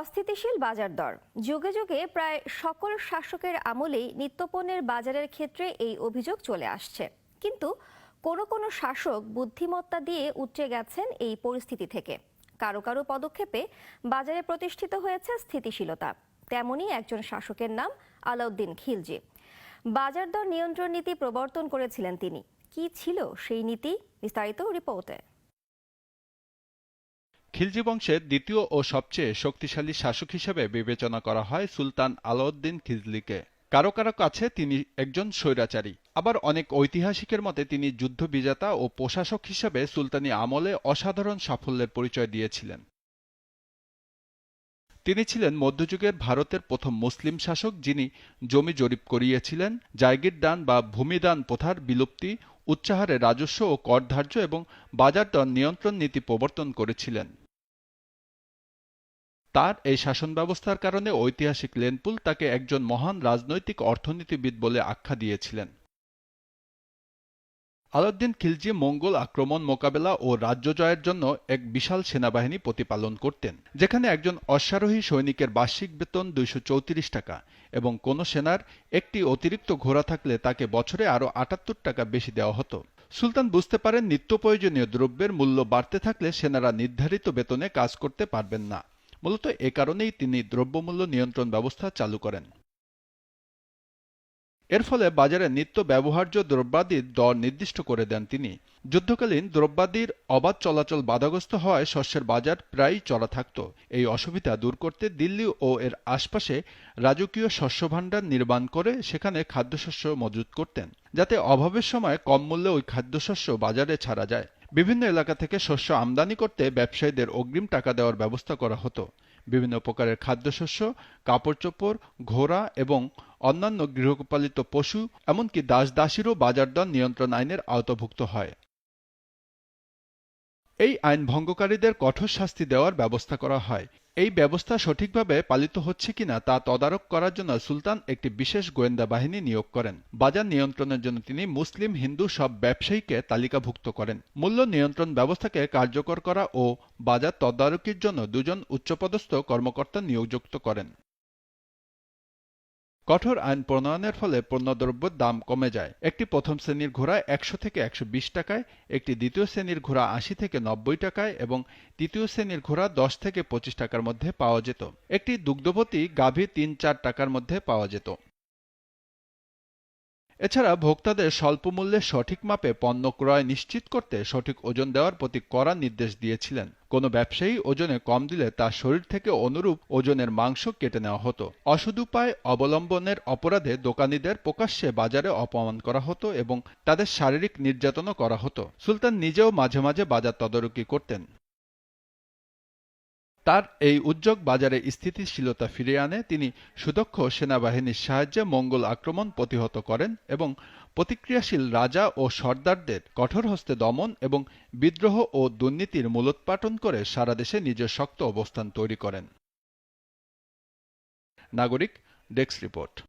অস্থিতিশীল বাজার দর। যুগে যুগে প্রায় সকল শাসকের আমলেই নিত্যপণ্যের বাজারের ক্ষেত্রে এই অভিযোগ চলে আসছে। কিন্তু কোনো কোনো শাসক বুদ্ধিমত্তা দিয়ে উঠে গেছেন এই পরিস্থিতি থেকে। কারও কারও পদক্ষেপে বাজারে প্রতিষ্ঠিত হয়েছে স্থিতিশীলতা। তেমনই একজন শাসকের নাম আলাউদ্দিন খিলজি। বাজার দর নিয়ন্ত্রণ নীতি প্রবর্তন করেছিলেন তিনি। কি ছিল সেই নীতি? বিস্তারিত রিপোর্টে। খিলজি বংশের দ্বিতীয় ও সবচেয়ে শক্তিশালী শাসক হিসেবে বিবেচনা করা হয় সুলতান আলাউদ্দিন খিলজিকে কারও কারও কাছে তিনি একজন স্বৈরাচারী। আবার অনেক ঐতিহাসিকের মতে তিনি যুদ্ধবিজেতা ও প্রশাসক হিসেবে সুলতানি আমলে অসাধারণ সাফল্যের পরিচয় দিয়েছিলেন। তিনি ছিলেন মধ্যযুগের ভারতের প্রথম মুসলিম শাসক যিনি জমি জরিপ করিয়েছিলেন জায়গির দান বা ভূমিদান প্রথার বিলুপ্তি উচ্চাহারে রাজস্ব ও কর ধার্য এবং বাজার দর নিয়ন্ত্রণ নীতি প্রবর্তন করেছিলেন। তার এই শাসন ব্যবস্থার কারণে ঐতিহাসিক লেনপুল তাকে একজন মহান রাজনৈতিক অর্থনীতিবিদ বলে আখ্যা দিয়েছিলেন। আলাউদ্দিন খিলজি মঙ্গল আক্রমণ মোকাবেলা ও রাজ্য জয়ের জন্য এক বিশাল সেনাবাহিনী প্রতিপালন করতেন, যেখানে একজন অশ্বারোহী সৈনিকের বার্ষিক বেতন দুইশ চৌত্রিশ টাকা এবং কোন সেনার একটি অতিরিক্ত ঘোড়া থাকলে তাকে বছরে আরও আটাত্তর টাকা বেশি দেওয়া হতো। সুলতান বুঝতে পারেন, নিত্য প্রয়োজনীয় দ্রব্যের মূল্য বাড়তে থাকলে সেনারা নির্ধারিত বেতনে কাজ করতে পারবেন না। মূলত এ কারণেই তিনি দ্রব্যমূল্য নিয়ন্ত্রণ ব্যবস্থা চালু করেন। এর ফলে বাজারে নিত্য ব্যবহার্য দ্রব্যাদির দর নির্দিষ্ট করে দেন তিনি। যুদ্ধকালীন দ্রব্যাদির অবাধ চলাচল বাধাগ্রস্ত হওয়ায় শস্যের বাজার প্রায়ই চড়া থাকত। এই অসুবিধা দূর করতে দিল্লি ও এর আশপাশে রাজকীয় শস্য ভাণ্ডার নির্মাণ করে সেখানে খাদ্যশস্য মজুত করতেন, যাতে অভাবের সময় কম মূল্যে ওই খাদ্যশস্য বাজারে ছাড়া যায়। বিভিন্ন এলাকা থেকে শস্য আমদানি করতে ব্যবসায়ীদের অগ্রিম টাকা দেওয়ার ব্যবস্থা করা হতো। বিভিন্ন প্রকারের খাদ্যশস্য কাপড় চোপড় ঘোড়া এবং অন্যান্য গৃহপালিত পশু, এমনকি দাস দাসীরও বাজার দর নিয়ন্ত্রণ আইনের আওতাভুক্ত হয়। এই আইন ভঙ্গকারীদের কঠোর শাস্তি দেওয়ার ব্যবস্থা করা হয়। এই ব্যবস্থা সঠিকভাবে পালিত হচ্ছে কিনা তা তদারক করার জন্য সুলতান একটি বিশেষ গোয়েন্দা বাহিনী নিয়োগ করেন। বাজার নিয়ন্ত্রণের জন্য তিনি মুসলিম, হিন্দু সব ব্যবসায়ীকে তালিকাভুক্ত করেন। মূল্য নিয়ন্ত্রণ ব্যবস্থাকে কার্যকর করা ও বাজার তদারকির জন্য দুজন উচ্চপদস্থ কর্মকর্তা নিয়োগযুক্ত করেন। কঠোর আইন প্রণয়নের ফলে পণ্যদ্রব্যের দাম কমে যায়। একটি প্রথম শ্রেণির ঘোড়া একশো থেকে একশো বিশ টাকায়, একটি দ্বিতীয় শ্রেণির ঘোড়া আশি থেকে নব্বই টাকায় এবং তৃতীয় শ্রেণির ঘোড়া দশ থেকে পঁচিশ টাকার মধ্যে পাওয়া যেত। একটি দুগ্ধবতী গাভী তিন চার টাকার মধ্যে পাওয়া যেত। এছাড়া ভোক্তাদের স্বল্প মূল্যে সঠিক মাপে পণ্য ক্রয় নিশ্চিত করতে সঠিক ওজন দেওয়ার প্রতি কড়া নির্দেশ দিয়েছিলেন। কোনো ব্যবসায়ী ওজনে কম দিলে তার শরীর থেকে অনুরূপ ওজনের মাংস কেটে নেওয়া হতো। অসদুপায় অবলম্বনের অপরাধে দোকানীদের প্রকাশ্যে বাজারে অপমান করা হতো এবং তাদের শারীরিক নির্যাতনও করা হতো। সুলতান নিজেও মাঝে মাঝে বাজার তদারকি করতেন। তার এই উদ্যোগ বাজারে স্থিতিশীলতা ফিরিয়ে আনে। তিনি সুদক্ষ সেনাবাহিনীর সাহায্যে মঙ্গল আক্রমণ প্রতিহত করেন এবং প্রতিক্রিয়াশীল রাজা ও সর্দারদের কঠোর হস্তে দমন এবং বিদ্রোহ ও দুর্নীতির মূলোৎপাটন করে সারা দেশে নিজের শক্ত অবস্থান তৈরি করেন। নাগরিক, ডেস্ক রিপোর্ট।